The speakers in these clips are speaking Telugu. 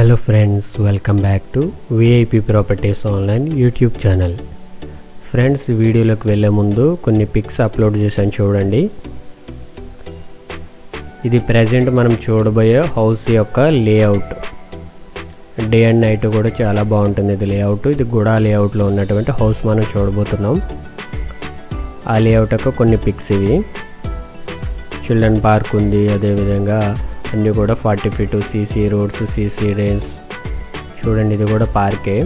Hello friends welcome back to VIP properties online YouTube channel friends వీడియోలోకి వెళ్ళే ముందు కొన్ని పిక్స్ అప్లోడ్ చేశాను చూడండి. ఇది ప్రజెంట్ మనం చూడబోయే హౌస్ యొక్క లేఅవుట్ డే అండ్ నైట్ కూడా చాలా బాగుంటుంది ఇది లేఅవుట్ ఇది గుడా లేఅవుట్లో ఉన్నటువంటి హౌస్ మనం చూడబోతున్నాం. ఆ లేఅవుట్ యొక్క కొన్ని పిక్స్ ఇవి. చిల్డ్రన్ పార్క్ ఉంది అదేవిధంగా అన్నీ కూడా forty feet CC roads CC race. చూడండి ఇది కూడా పార్కే.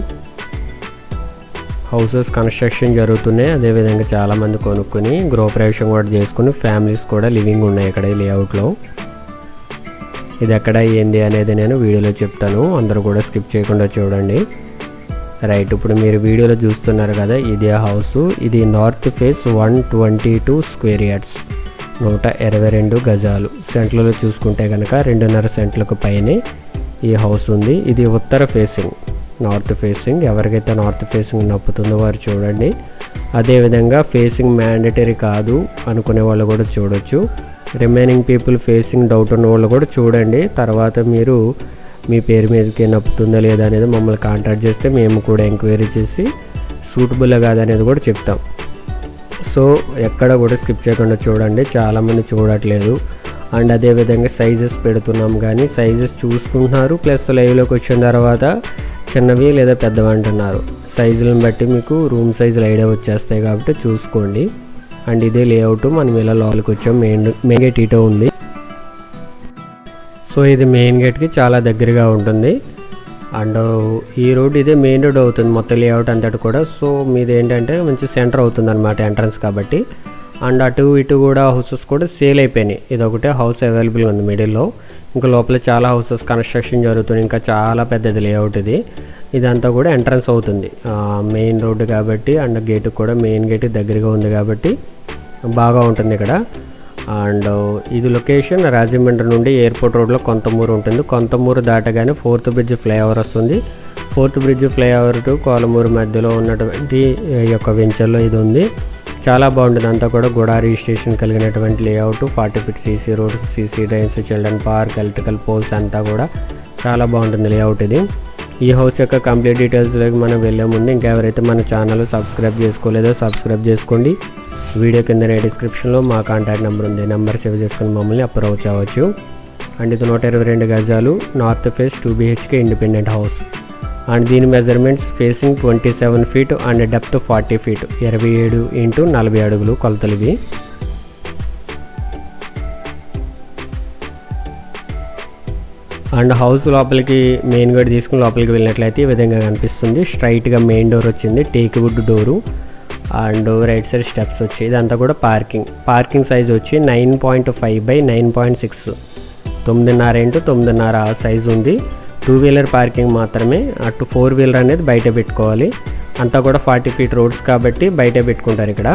హౌసెస్ కన్స్ట్రక్షన్ జరుగుతున్నాయి. అదేవిధంగా చాలామంది కొనుక్కొని గృహప్రవేశం కూడా చేసుకుని ఫ్యామిలీస్ కూడా లివింగ్ ఉన్నాయి ఇక్కడ ఈ లేఅవుట్లో. ఇది ఎక్కడ ఏంది అనేది నేను వీడియోలో చెప్తాను. అందరూ కూడా స్కిప్ చేయకుండా చూడండి. రైట్ ఇప్పుడు మీరు వీడియోలో చూస్తున్నారు కదా ఇది హౌస్. ఇది north face one twenty two square yards. నూట ఇరవై రెండు గజాలు. సెంట్లలో చూసుకుంటే కనుక రెండున్నర సెంట్లకు పైనే ఈ హౌస్ ఉంది. ఇది ఉత్తర ఫేసింగ్ నార్త్ ఫేసింగ్. ఎవరికైతే నార్త్ ఫేసింగ్ నప్పుతుందో వారు చూడండి. అదేవిధంగా ఫేసింగ్ మ్యాండటరీ కాదు అనుకునే వాళ్ళు కూడా చూడొచ్చు. రిమైనింగ్ పీపుల్ ఫేసింగ్ డౌట్ ఉన్న వాళ్ళు కూడా చూడండి. తర్వాత మీరు మీ పేరు మీదకి నప్పుతుందా లేదా అనేది మమ్మల్ని కాంటాక్ట్ చేస్తే మేము కూడా ఎంక్వైరీ చేసి సూటబుల్ కాదనేది కూడా చెప్తాం. సో ఎక్కడ కూడా స్కిప్ చేయకుండా చూడండి. చాలామంది చూడట్లేదు. అండ్ అదేవిధంగా సైజెస్ పెడుతున్నాం కానీ సైజెస్ చూసుకుంటున్నారు. ప్లస్ లైవ్లోకి వచ్చిన తర్వాత చిన్నవి లేదా పెద్దవి అంటున్నారు. సైజులను బట్టి మీకు రూమ్ సైజులు ఐడియా వచ్చేస్తాయి కాబట్టి చూసుకోండి. అండ్ ఇదే లేఅవుట్ మనం ఇలా లోపలికి వచ్చాం. మెయిన్ మెయిన్ గేట్ ఇటో ఉంది. సో ఇది మెయిన్ గేట్కి చాలా దగ్గరగా ఉంటుంది. అండ్ ఈ రోడ్ ఇదే మెయిన్ రోడ్ అవుతుంది మొత్తం లేఅవుట్ అంతటి కూడా. సో మీది ఏంటంటే మంచి సెంటర్ అవుతుంది అనమాట ఎంట్రన్స్ కాబట్టి. అండ్ అటు ఇటు కూడా హౌసెస్ కూడా సేల్ అయిపోయినాయి. ఇది ఒకటే హౌస్ అవైలబుల్గా ఉంది మిడిల్లో ఇంకా లోపల చాలా హౌసెస్ కన్స్ట్రక్షన్ జరుగుతుంది. ఇంకా చాలా పెద్దది లేఅవుట్ ఇది. ఇదంతా కూడా ఎంట్రన్స్ అవుతుంది. మెయిన్ రోడ్డు కాబట్టి అండ్ గేటు కూడా మెయిన్ గేట్ దగ్గరగా ఉంది కాబట్టి బాగా ఉంటుంది ఇక్కడ. అండ్ ఇది లొకేషన్ రాజమండ్రి నుండి ఎయిర్పోర్ట్ రోడ్లో కొంతమూరు ఉంటుంది. కొంతమూరు దాటగానే ఫోర్త్ బ్రిడ్జ్ ఫ్లైఓవర్ వస్తుంది. Fourth bridge flyover to Kolamuru మధ్యలో ఉన్నటువంటి ఈ యొక్క వెంచర్లో ఇది ఉంది. చాలా బాగుంటుంది. అంతా కూడా గుడా రిజిస్ట్రేషన్ కలిగినటువంటి layout forty feet CC roads CC drains children park electrical poles అంతా కూడా చాలా బాగుంటుంది లేఅవుట్ ఇది. ఈ హౌస్ యొక్క కంప్లీట్ డీటెయిల్స్లోకి మనం వెళ్ళే ముందు ఇంకెవరైతే మన ఛానల్ సబ్స్క్రైబ్ చేసుకోలేదో సబ్స్క్రైబ్ చేసుకోండి. వీడియో కిందనే డిస్క్రిప్షన్లో మా కాంటాక్ట్ నెంబర్ ఉంది. నెంబర్ సేవ్ చేసుకుని మమ్మల్ని అప్రోచ్ అవ్వచ్చు. అండ్ ఇది నూట ఇరవై రెండు గజాలు north face two BHK independent house. And దీని measurements facing twenty seven feet and depth forty feet. ఇరవై ఏడు ఇంటూ నలభై అడుగులు కొలతలు ఇవి అండ్ హౌస్ లోపలికి మెయిన్ గేట్ తీసుకుని లోపలికి వెళ్ళినట్లయితే ఈ విధంగా కనిపిస్తుంది. స్ట్రైట్గా మెయిన్ డోర్ వచ్చింది. Teak wood door. And right side steps వచ్చి ఇదంతా కూడా పార్కింగ్. పార్కింగ్ సైజ్ వచ్చి nine point five by nine point six. తొమ్మిదిన్నర ఇంటూ తొమ్మిదిన్నర సైజ్ ఉంది. టూ వీలర్ పార్కింగ్ మాత్రమే అటు ఫోర్ వీలర్ అనేది బయట పెట్టుకోవాలి. అంతా కూడా ఫార్టీ ఫీట్ రోడ్స్ కాబట్టి బయట పెట్టుకుంటారు ఇక్కడ.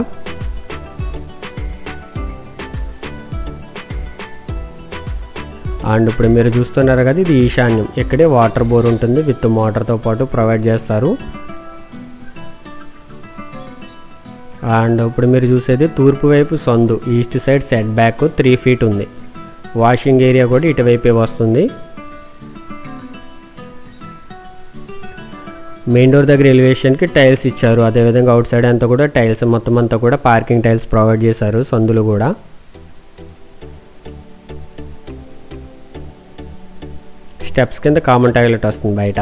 అండ్ ఇప్పుడు మీరు చూస్తున్నారు కదా ఇది ఈశాన్యం. ఇక్కడే వాటర్ బోర్ ఉంటుంది విత్ మోటార్తో పాటు ప్రొవైడ్ చేస్తారు. అండ్ ఇప్పుడు మీరు చూసేది తూర్పు వైపు సందు east side set back three feet ఉంది. వాషింగ్ ఏరియా కూడా ఇటువైపే వస్తుంది. మెయిన్ డోర్ దగ్గర ఎలివేషన్కి టైల్స్ ఇచ్చారు. అదేవిధంగా అవుట్ సైడ్ అంతా కూడా టైల్స్ మొత్తం అంతా కూడా పార్కింగ్ టైల్స్ ప్రొవైడ్ చేశారు సందులు కూడా. స్టెప్స్ కింద కామన్ టాయిలెట్ వస్తుంది బయట.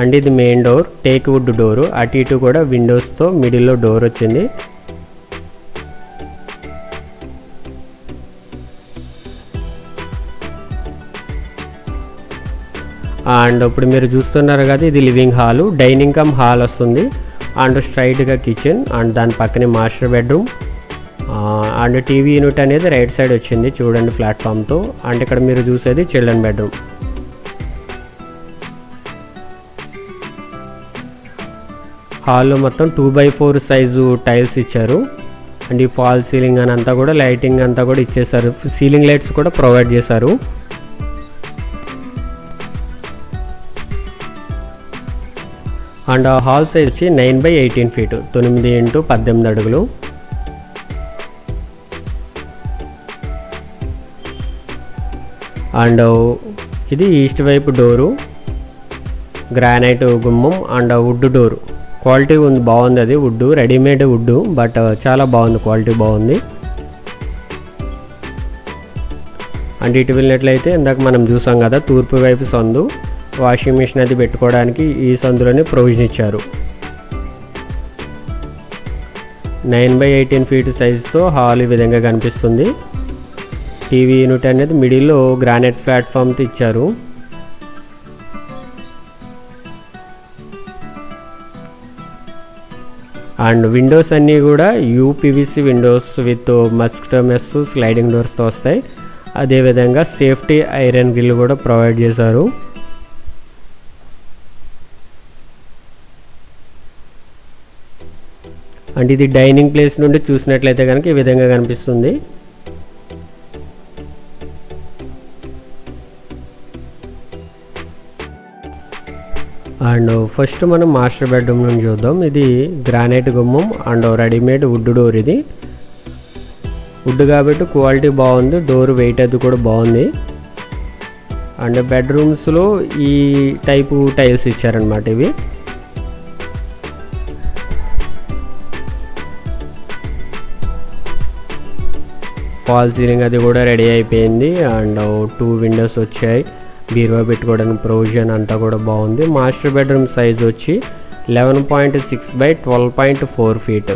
అండ్ ఇది main door teak wood door అటు ఇటు కూడా విండోస్తో మిడిల్లో డోర్ వచ్చింది. అండ్ ఇప్పుడు మీరు చూస్తున్నారు కదా ఇది living hall dining come hall వస్తుంది. అండ్ స్ట్రైట్గా కిచెన్ అండ్ దాని పక్కనే master bedroom and TV unit అనేది రైట్ సైడ్ వచ్చింది. చూడండి ప్లాట్ఫామ్తో అండ్ ఇక్కడ మీరు చూసేది చిల్డ్రన్ బెడ్రూమ్ హాల్లో మొత్తం two by four size tiles ఇచ్చారు. అండ్ ఈ ఫాల్ సీలింగ్ అని అంతా కూడా లైటింగ్ అంతా కూడా ఇచ్చేసారు సీలింగ్ లైట్స్ కూడా ప్రొవైడ్ చేశారు. అండ్ హాల్ సైజ్ వచ్చి నైన్ బై ఎయిటీన్ ఫీట్ తొమ్మిది ఇంటూ పద్దెనిమిది అడుగులు. అండ్ ఇది ఈస్ట్ వైపు డోరు గ్రానైట్ గుమ్మం అండ్ వుడ్ డోరు క్వాలిటీ ఉంది బాగుంది అది wood. Readymade wood but uh, చాలా బాగుంది క్వాలిటీ బాగుంది. అండ్ ఇటు వెళ్ళినట్లయితే ఇందాక మనం చూసాం కదా తూర్పు వైపు సందు. వాషింగ్ మిషన్ అది పెట్టుకోవడానికి ఈ సందులోనే ప్రొవిజన్ ఇచ్చారు. నైన్ బై ఎయిటీన్ ఫీట్ సైజుతో హాల్ ఈ విధంగా కనిపిస్తుంది. టీవీ యూనిట్ అనేది మిడిల్లో గ్రానైట్ ప్లాట్ఫామ్తో ఇచ్చారు. అండ్ విండోస్ అన్నీ కూడా UPVC windows with mosquito mesh sliding డోర్స్తో వస్తాయి. అదేవిధంగా సేఫ్టీ ఐరన్ గ్రిల్ కూడా ప్రొవైడ్ చేశారు. అంటే ఇది డైనింగ్ ప్లేస్ నుండి చూసినట్లయితే కనుక ఈ విధంగా కనిపిస్తుంది. అండ్ ఫస్ట్ మనం మాస్టర్ బెడ్రూమ్ నుంచి చూద్దాం. ఇది గ్రానైట్ గుమ్మం అండ్ రెడీమేడ్ వుడ్ డోర్ ఇది. వుడ్ కాబట్టి క్వాలిటీ బాగుంది డోర్ వెయిట్ అది కూడా బాగుంది. అండ్ బెడ్రూమ్స్లో ఈ టైపు టైల్స్ ఇచ్చారనమాట ఇవి. ఫాల్ సీలింగ్ అది కూడా రెడీ అయిపోయింది. అండ్ టూ విండోస్ వచ్చాయి. బీరువా పెట్టుకోవడానికి ప్రొవిజన్ అంతా కూడా బాగుంది. మాస్టర్ బెడ్రూమ్ సైజ్ వచ్చి eleven point six by twelve point four feet.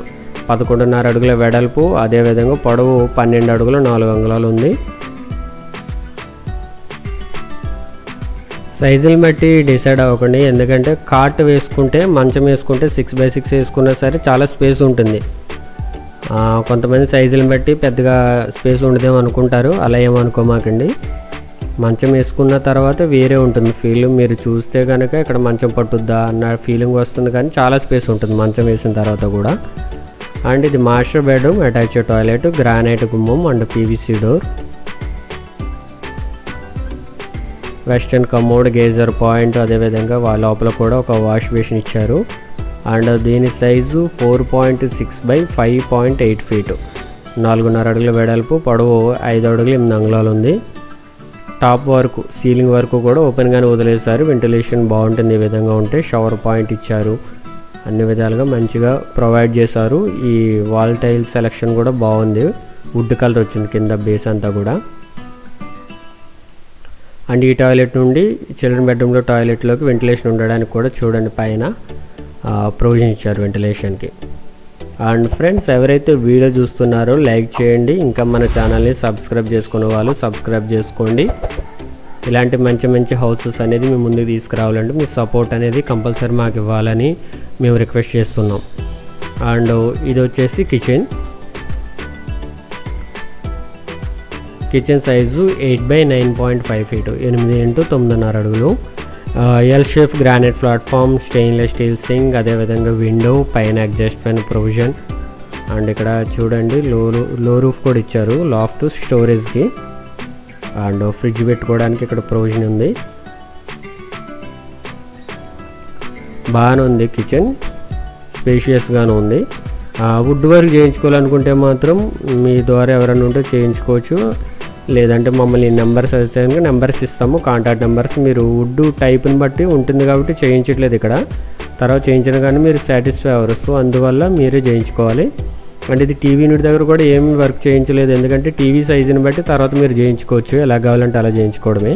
పదకొండున్నర అడుగుల వెడల్పు అదేవిధంగా పొడవు పన్నెండు అడుగులు నాలుగు అంగుళాలు ఉంది. సైజులు బట్టి డిసైడ్ అవ్వకండి. ఎందుకంటే కాట్ వేసుకుంటే మంచం వేసుకుంటే సిక్స్ బై సిక్స్ వేసుకున్నా సరే చాలా స్పేస్ ఉంటుంది. కొంతమంది సైజులను బట్టి పెద్దగా స్పేస్ ఉండదేమో అనుకుంటారు. అలా ఏమనుకోమాకండి మంచం వేసుకున్న తర్వాత వేరే ఉంటుంది ఫీలింగ్ మీరు చూస్తే కనుక ఇక్కడ మంచం పట్టుద్దా అన్న ఫీలింగ్ వస్తుంది కానీ చాలా స్పేస్ ఉంటుంది మంచం వేసిన తర్వాత కూడా. అండ్ ఇది master bedroom attach toilet granite గుమ్మం and PVC door. Western commode geyser point అదేవిధంగా వాళ్ళ లోపల కూడా ఒక వాష్ బేసిన్ ఇచ్చారు. అండ్ దీని size four point six by five point eight feet. నాలుగున్నర అడుగుల వెడల్పు పొడవు ఐదు అడుగులు ఎనిమిది అంగుళాలు ఉంది. టాప్ వరకు సీలింగ్ వరకు కూడా ఓపెన్గానే వదిలేశారు. వెంటిలేషన్ బాగుంటుంది ఈ విధంగా ఉంటే షవర్ పాయింట్ ఇచ్చారు. అన్ని విధాలుగా మంచిగా ప్రొవైడ్ చేశారు. ఈ వాల్ టైల్ సెలెక్షన్ కూడా బాగుంది. వుడ్ కలర్ వచ్చింది కింద బేస్ అంతా కూడా. అండ్ ఈ టాయిలెట్ నుండి చిల్డ్రన్ బెడ్రూమ్లో టాయిలెట్లోకి వెంటిలేషన్ ఉండడానికి కూడా చూడండి పైన ప్రొవిజన్ ఇచ్చారు వెంటిలేషన్కి. అండ్ ఫ్రెండ్స్ ఎవరైతే వీడియో చూస్తున్నారో లైక్ చేయండి. ఇంకా మన ఛానల్ని సబ్స్క్రైబ్ చేసుకునే వాళ్ళు సబ్స్క్రైబ్ చేసుకోండి. ఇలాంటి మంచి మంచి హౌసెస్ అనేది మేము ముందుకు తీసుకురావాలంటే మీ సపోర్ట్ అనేది కంపల్సరీ మాకు ఇవ్వాలని మేము రిక్వెస్ట్ చేస్తున్నాం. అండ్ ఇది వచ్చేసి kitchen. Kitchen size eight by nine point five feet ఎనిమిది ఇంటూ తొమ్మిదిన్నర అడుగులు. L shape granite platform stainless steel sink అదేవిధంగా విండో పైన అడ్జస్ట్ పైన ప్రొవిజన్ అండ్ ఇక్కడ చూడండి లో లో రూఫ్ కూడా ఇచ్చారు లాఫ్ట్ స్టోరేజ్కి అండ్ ఫ్రిడ్జ్ పెట్టుకోవడానికి ఇక్కడ ప్రొవిజన్ ఉంది. బాగానే ఉంది కిచెన్ స్పేషియస్గానే ఉంది. వుడ్ వర్క్ చేయించుకోవాలనుకుంటే మాత్రం మీ ద్వారా ఎవరైనా ఉంటే చేయించుకోవచ్చు. లేదంటే మమ్మల్ని నెంబర్స్ అయితే కనుక నెంబర్స్ ఇస్తాము కాంటాక్ట్ నెంబర్స్. మీరు వుడ్ టైప్ని బట్టి ఉంటుంది కాబట్టి చేయించట్లేదు ఇక్కడ. తర్వాత చేయించిన కానీ మీరు సాటిస్ఫై అవ్వరు. సో అందువల్ల మీరే చేయించుకోవాలి. అంటే ఇది టీవీ యూనిట్ దగ్గర కూడా ఏమి వర్క్ చేయించలేదు. ఎందుకంటే టీవీ సైజుని బట్టి తర్వాత మీరు చేయించుకోవచ్చు. ఎలా కావాలంటే అలా చేయించుకోవడమే.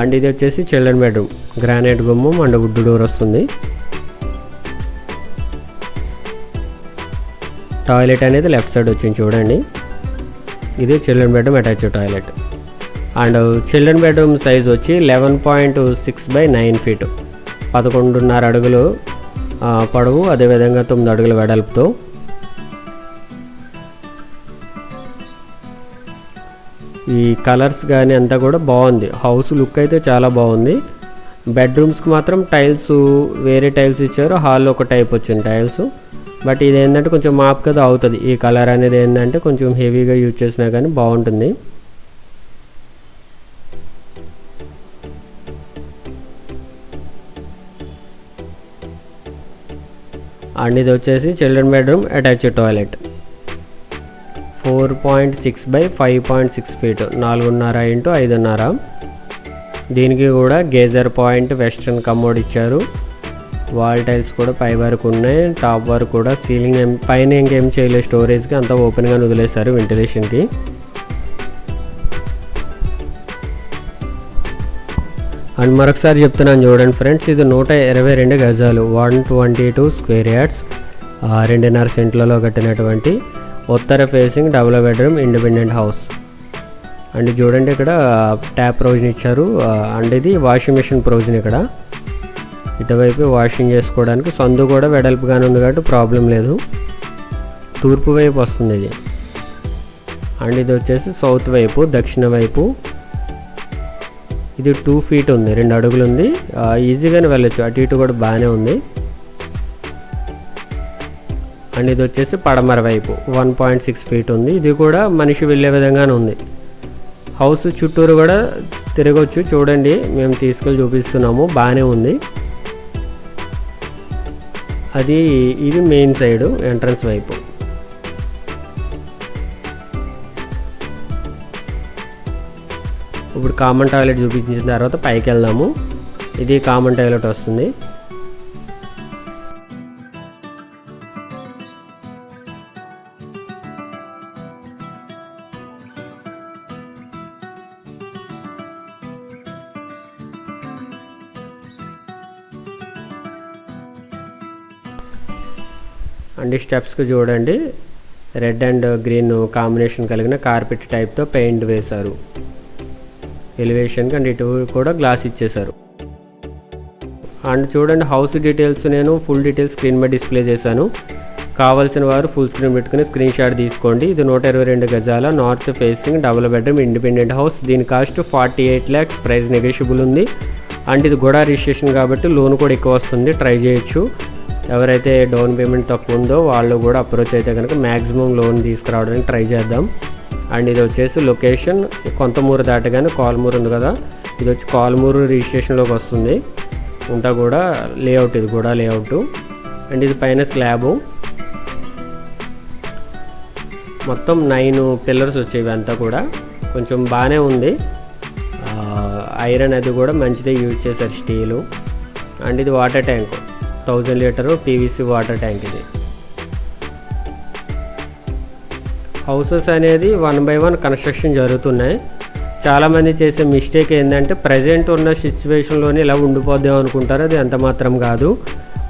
అండ్ ఇది వచ్చేసి చిల్డ్రన్ బెడ్రూమ్. గ్రానైట్ గుమ్మం అండ్ వుడ్ డోర్ వస్తుంది. టాయిలెట్ అనేది లెఫ్ట్ సైడ్ వచ్చింది చూడండి. ఇది children bedroom attach toilet. And children bedroom size వచ్చి eleven point six by nine feet. పదకొండున్నర అడుగులు పొడవు అదేవిధంగా తొమ్మిది అడుగుల వెడల్పుతో. ఈ కలర్స్ కానీ అంతా కూడా బాగుంది. హౌస్ లుక్ అయితే చాలా బాగుంది. బెడ్రూమ్స్కి మాత్రం టైల్స్ వేరే టైల్స్ ఇచ్చారు. హాల్లో ఒక టైప్ వచ్చింది టైల్స్. బట్ ఇది ఏంటంటే కొంచెం మాప్ కదా అవుతుంది. ఈ కలర్ అనేది ఏంటంటే కొంచెం హెవీగా యూజ్ చేసినా కానీ బాగుంటుంది. అండ్ ఇది వచ్చేసి children bedroom attach toilet. Four point six by five point six feet. నాలుగున్నర ఇంటూ ఐదున్నర. దీనికి కూడా గేజర్ పాయింట్ వెస్ట్రన్ కమోడ్ ఇచ్చారు. వాల్ టైల్స్ కూడా పై వరకు ఉన్నాయి. టాప్ వరకు కూడా సీలింగ్ ఏం పైన ఇంకేం చేయలేదు. స్టోరేజ్కి అంతా ఓపెన్గా వదిలేశారు వెంటిలేషన్కి. అండ్ మరొకసారి చెప్తున్నాను చూడండి ఫ్రెండ్స్ ఇది నూట ఇరవై రెండు గజాలు. One twenty two square yards రెండున్నర సెంట్లలో కట్టినటువంటి ఉత్తర facing double bedroom independent house. And చూడండి ఇక్కడ ట్యాప్ ప్రొవిజన్ ఇచ్చారు. అండ్ ఇది వాషింగ్ మెషిన్ ప్రొవిజన్ ఇక్కడ. ఇటువైపు వాషింగ్ చేసుకోవడానికి సందు కూడా వెడల్పుగానే ఉంది కాబట్టి ప్రాబ్లం లేదు. తూర్పు వైపు వస్తుంది ఇది. అండ్ ఇది వచ్చేసి సౌత్ వైపు దక్షిణ వైపు. ఇది టూ ఫీట్ ఉంది రెండు అడుగులు ఉంది. ఈజీగానే వెళ్ళొచ్చు. అటు ఇటు కూడా బాగానే ఉంది. అండ్ ఇది వచ్చేసి పడమర వైపు వన్ పాయింట్ సిక్స్ ఫీట్ ఉంది. ఇది కూడా మనిషి వెళ్ళే విధంగానే ఉంది. హౌస్ చుట్టూరు కూడా తిరగవచ్చు చూడండి మేము తీసుకెళ్ళి చూపిస్తున్నాము. బాగానే ఉంది. అది ఇది మెయిన్ సైడ్ ఎంట్రన్స్ వైపు. ఇప్పుడు కామన్ టాయిలెట్ చూపించిన తర్వాత పైకి వెళ్దాము. ఇది కామన్ టాయిలెట్ వస్తుంది. స్టెప్స్కి చూడండి. రెడ్ అండ్ గ్రీన్ కాంబినేషన్ కలిగిన కార్పెట్ టైప్తో పెయింట్ వేశారు. ఎలివేషన్కి అండ్ ఇటు కూడా గ్లాస్ ఇచ్చేశారు. అండ్ చూడండి హౌస్ డీటెయిల్స్ నేను ఫుల్ డీటెయిల్స్ స్క్రీన్ మీద డిస్ప్లే చేశాను. కావాల్సిన వారు ఫుల్ స్క్రీన్ పెట్టుకుని స్క్రీన్ షాట్ తీసుకోండి. ఇది నూట ఇరవై రెండు గజాల north facing double bedroom independent house దీని cost forty eight lakhs price negotiable ఉంది. అండ్ ఇది కూడా రిజిస్ట్రేషన్ కాబట్టి లోన్ కూడా ఎక్కువ వస్తుంది. ట్రై చేయొచ్చు. ఎవరైతే డౌన్ పేమెంట్ తక్కువ ఉందో వాళ్ళు కూడా అప్రోచ్ అయితే కనుక మ్యాక్సిమం లోన్ తీసుకురావడానికి ట్రై చేద్దాం. అండ్ ఇది వచ్చేసి లొకేషన్ కొంతమూరు దాటగానే కాల్మూరు ఉంది కదా. ఇది వచ్చి కాల్మూరు రిజిస్ట్రేషన్లోకి వస్తుంది. అంతా కూడా లేఅవుట్ ఇది కూడా లేఅవుట్. అండ్ ఇది పైన స్లాబు. మొత్తం నైన్ పిల్లర్స్ వచ్చేవి అంతా కూడా. కొంచెం బాగానే ఉంది. ఐరన్ అది కూడా మంచిదే యూజ్ చేశారు స్టీలు. అండ్ ఇది water tank. Thousand litre PVC water tank ఇది. హౌసెస్ అనేది వన్ బై వన్ కన్స్ట్రక్షన్ జరుగుతున్నాయి. చాలామంది చేసే మిస్టేక్ ఏంటంటే ప్రజెంట్ ఉన్న సిచ్యువేషన్లోనే ఇలా ఉండిపోద్దాం అనుకుంటారు. అది ఎంత మాత్రం కాదు.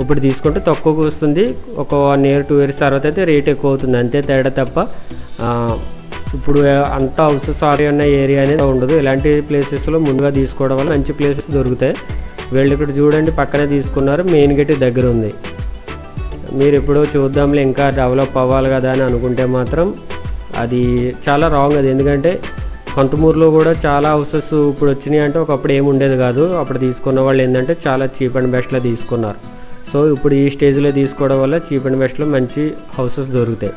ఇప్పుడు తీసుకుంటే తక్కువకు వస్తుంది. ఒక వన్ ఇయర్ టూ ఇయర్స్ తర్వాత అయితే రేట్ ఎక్కువ అవుతుంది అంతే తేడా తప్ప ఇప్పుడు అంత హౌసెస్ ఆరి ఉన్న ఏరియా అనేది ఉండదు. ఇలాంటి ప్లేసెస్లో ముందుగా తీసుకోవడం వల్ల మంచి ప్లేసెస్ దొరుకుతాయి. వీళ్ళు ఇక్కడ చూడండి పక్కనే తీసుకున్నారు మెయిన్ గేట్ దగ్గర ఉంది. మీరు ఎప్పుడో చూద్దాంలే ఇంకా డెవలప్ అవ్వాలి కదా అని అనుకుంటే మాత్రం అది చాలా రాంగ్ అది. ఎందుకంటే కొంతమూరులో కూడా చాలా హౌసెస్ ఇప్పుడు వచ్చినాయి అంటే ఒకప్పుడు ఏమి ఉండేది కాదు. అప్పుడు తీసుకున్న వాళ్ళు ఏంటంటే చాలా చీప్ అండ్ బెస్ట్లో తీసుకున్నారు. సో ఇప్పుడు ఈ స్టేజ్లో తీసుకోవడం వల్ల చీప్ అండ్ బెస్ట్లో మంచి హౌసెస్ దొరుకుతాయి.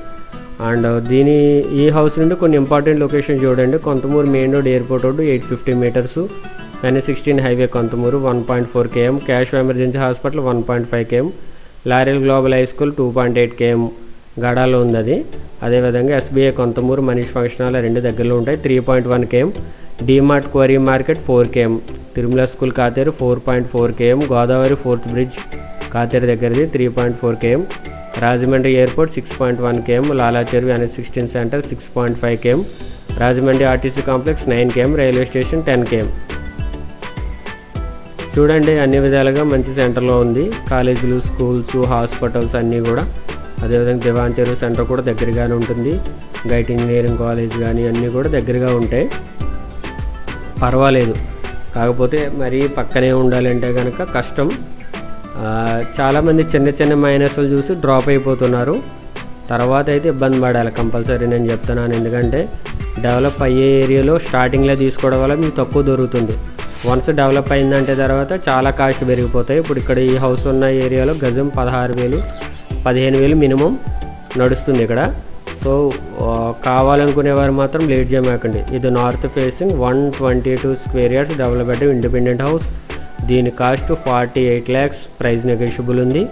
అండ్ దీని ఈ హౌస్ నుండి కొన్ని ఇంపార్టెంట్ లొకేషన్ చూడండి. Kontamuru main road airport road eight fifty metres N sixteen highway Kontamuru one point four KM cash emergency hospital one point five KM Laurel Global high school two point eight KM గడాలో ఉంది అది అదేవిధంగా SBI Kontamuru Manish function hall రెండు దగ్గరలో ఉంటాయి three point one KM DMart quarry market four KM Tirumala school Katheru four point four KM Godavari fourth bridge Katheru దగ్గరది three point four KM Rajahmundry airport six point one KM Lalacheruvu N sixteen centre six point five KM Rajahmundry RTC complex nine KM railway station ten KM చూడండి అన్ని విధాలుగా మంచి సెంటర్లో ఉంది. కాలేజీలు స్కూల్స్ హాస్పిటల్స్ అన్నీ కూడా. అదేవిధంగా దివాన్ చెరువు సెంటర్ కూడా దగ్గరగానే ఉంటుంది. గైట్ ఇంజనీరింగ్ కాలేజ్ కానీ అన్నీ కూడా దగ్గరగా ఉంటాయి. పర్వాలేదు. కాకపోతే మరీ పక్కనే ఉండాలంటే కనుక కష్టం. చాలామంది చిన్న చిన్న మైనస్లు చూసి డ్రాప్ అయిపోతున్నారు. తర్వాత అయితే ఇబ్బంది పడాలి. కంపల్సరీ నేను చెప్తున్నాను. ఎందుకంటే డెవలప్ అయ్యే ఏరియాలో స్టార్టింగ్లో తీసుకోవడం వల్ల మీకు తక్కువ దొరుకుతుంది. వన్స్ డెవలప్ అయిందంటే తర్వాత చాలా కాస్ట్ పెరిగిపోతాయి. ఇప్పుడు ఇక్కడ ఈ హౌస్ ఉన్న ఏరియాలో గజం పదహారు వేలు పదిహేను వేలు మినిమం నడుస్తుంది ఇక్కడ. సో కావాలనుకునే కావాలనుకునేవారు మాత్రం లేట్ చేయమాకండి. ఇది north facing one twenty two square yards double independent house. దీని cost forty eight lakhs. Price negotiable ఉంది.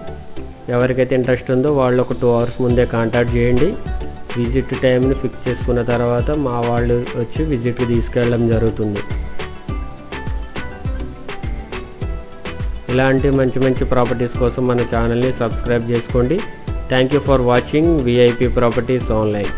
ఎవరికైతే ఇంట్రెస్ట్ ఉందో వాళ్ళు ఒక టూ అవర్స్ ముందే కాంటాక్ట్ చేయండి. విజిట్ టైంని ఫిక్స్ చేసుకున్న తర్వాత మా వాళ్ళు వచ్చి విజిట్కి తీసుకెళ్ళడం జరుగుతుంది. ఇలాంటి మంచి మంచి ప్రాపర్టీస్ కోసం మన ఛానల్ని సబ్స్క్రైబ్ చేసుకోండి. Thank you for watching VIP properties online